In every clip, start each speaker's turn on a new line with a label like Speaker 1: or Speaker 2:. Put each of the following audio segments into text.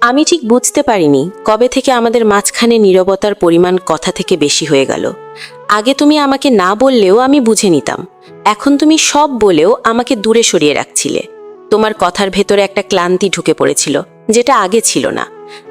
Speaker 1: আমি ঠিক বুঝতে পারিনি কবে থেকে আমাদের মাঝখানে নীরবতার পরিমাণ কথা থেকে বেশি হয়ে গেল। আগে তুমি আমাকে না বললেও আমি বুঝে নিতাম। এখন তুমি সব বলেও আমাকে দূরে সরিয়ে রাখছিলে। তোমার কথার ভেতরে একটা ক্লান্তি ঢুকে পড়েছিল, যেটা আগে ছিল না।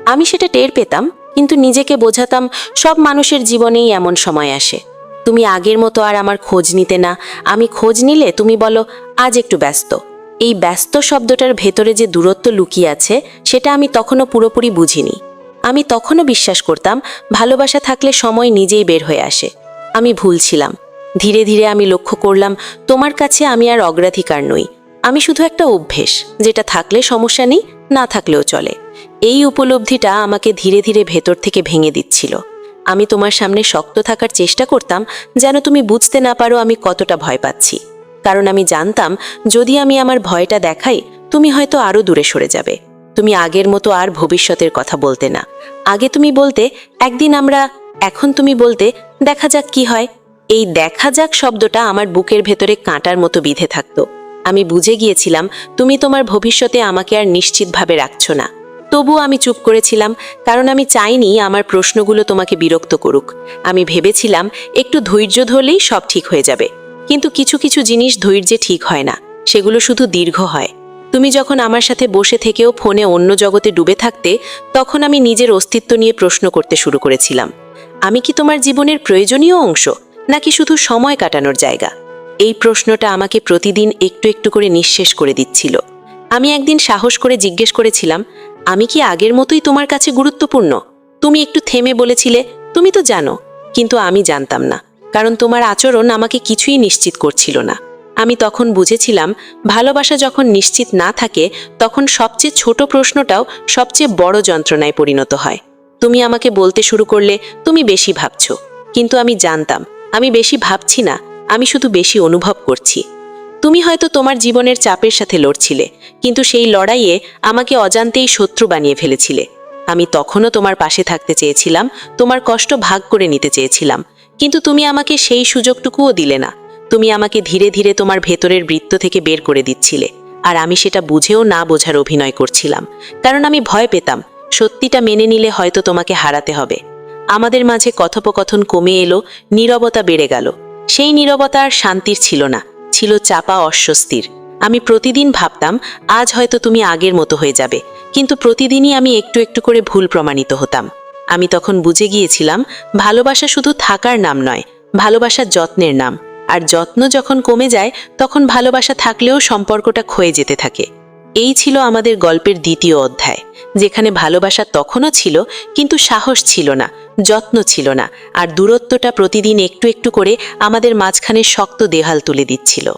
Speaker 1: আমি সেটা টের পেতাম, কিন্তু নিজেকে বোঝাতাম সব মানুষের জীবনেই এমন সময় আসে। তুমি আগের মতো আর আমার খোঁজ নিতে না। আমি খোঁজ নিলে তুমি বলো, আজ একটু ব্যস্ত। এই ব্যস্ত শব্দটার ভেতরে যে দূরত্ব লুকিয়ে আছে, সেটা আমি তখনও পুরোপুরি বুঝিনি। আমি তখনও বিশ্বাস করতাম, ভালোবাসা থাকলে সময় নিজেই বের হয়ে আসে। আমি ভুল ছিলাম। ধীরে ধীরে আমি লক্ষ্য করলাম, তোমার কাছে আমি আর অগ্রাধিকার নই। আমি শুধু একটা অভ্যেস, যেটা থাকলে সমস্যা নেই, না থাকলেও চলে। এই উপলব্ধিটা আমাকে ধীরে ধীরে ভেতর থেকে ভেঙে দিচ্ছিল। আমি তোমার সামনে শক্ত থাকার চেষ্টা করতাম, যেন তুমি বুঝতে না পারো আমি কতটা ভয় পাচ্ছি। কারণ আমি জানতাম, যদি আমি আমার ভয়টা দেখাই, তুমি হয়তো আরও দূরে সরে যাবে। তুমি আগের মতো আর ভবিষ্যতের কথা বলতে না। আগে তুমি বলতে, একদিন আমরা, এখন তুমি বলতে, দেখা যাক কি হয়। এই দেখা যাক শব্দটা আমার বুকের ভেতরে কাঁটার মতো বিধে থাকতো। আমি বুঝে গিয়েছিলাম, তুমি তোমার ভবিষ্যতে আমাকে আর নিশ্চিতভাবে রাখছো না। তবুও আমি চুপ করেছিলাম, কারণ আমি চাইনি আমার প্রশ্নগুলো তোমাকে বিরক্ত করুক। আমি ভেবেছিলাম, একটু ধৈর্য ধরলেই সব ঠিক হয়ে যাবে। কিন্তু কিছু কিছু জিনিস ধৈর্যে ঠিক হয় না, সেগুলো শুধু দীর্ঘ হয়। তুমি যখন আমার সাথে বসে থেকেও ফোনে অন্য জগতে ডুবে থাকতে, তখন আমি নিজের অস্তিত্ব নিয়ে প্রশ্ন করতে শুরু করেছিলাম। আমি কি তোমার জীবনের প্রয়োজনীয় অংশ, নাকি শুধু সময় কাটানোর জায়গা? এই প্রশ্নটা আমাকে প্রতিদিন একটু একটু করে নিঃশেষ করে দিচ্ছিল। আমি একদিন সাহস করে জিজ্ঞেস করেছিলাম, আমি কি আগের মতোই তোমার কাছে গুরুত্বপূর্ণ? তুমি একটু থেমে বলেছিলে, তুমি তো জানো। কিন্তু আমি জানতাম না। কারণ তোমার আচরণ আমাকে কিছুই নিশ্চিত করছিল না। আমি তখন বুঝেছিলাম, ভালোবাসা যখন নিশ্চিত না থাকে, তখন সবচেয়ে ছোট প্রশ্নটাও সবচেয়ে বড় যন্ত্রণায় পরিণত হয়। তুমি আমাকে বলতে শুরু করলে, তুমি বেশি ভাবছ। কিন্তু আমি জানতাম, আমি বেশি ভাবছি না, আমি শুধু বেশি অনুভব করছি। তুমি হয়তো তোমার জীবনের চাপের সাথে লড়ছিলে, কিন্তু সেই লড়াইয়ে আমাকে অজান্তেই শত্রু বানিয়ে ফেলেছিলে। আমি তখনও তোমার পাশে থাকতে চেয়েছিলাম, তোমার কষ্ট ভাগ করে নিতে চেয়েছিলাম কিন্তু তুমি আমাকে সেই সুযোগটুকুও দিলে না। তুমি আমাকে ধীরে ধীরে তোমার ভেতরের বৃত্ত থেকে বের করে দিচ্ছিলে। আর আমি সেটা বুঝেও না বোঝার অভিনয় করছিলাম। কারণ আমি ভয় পেতাম। সত্যিটা মেনে নিলে হয়তো তোমাকে হারাতে হবে। আমাদের মাঝে কথোপকথন কমে এলো, নীরবতা বেড়ে গেল। সেই নীরবতা আর শান্তির ছিল না। ছিল চাপা অস্বস্তির। আমি প্রতিদিন ভাবতাম, আজ হয়তো তুমি আগের মতো হয়ে যাবে। কিন্তু প্রতিদিনই আমি একটু একটু করে ভুল প্রমাণিত হতাম। আমি তখন বুঝে গিয়েছিলাম, ভালোবাসা শুধু থাকার নাম নয়, ভালোবাসা যত্নের নাম। আর যত্ন যখন কমে যায়, তখন ভালোবাসা থাকলেও সম্পর্কটা ক্ষয়ে যেতে থাকে। এই ছিল আমাদের গল্পের দ্বিতীয় অধ্যায়, যেখানে ভালোবাসা তখনও ছিল, কিন্তু সাহস ছিল না, যত্ন ছিল না, আর দূরত্বটা প্রতিদিন একটু একটু করে আমাদের মাঝখানে শক্ত দেহাল তুলে দিচ্ছিল।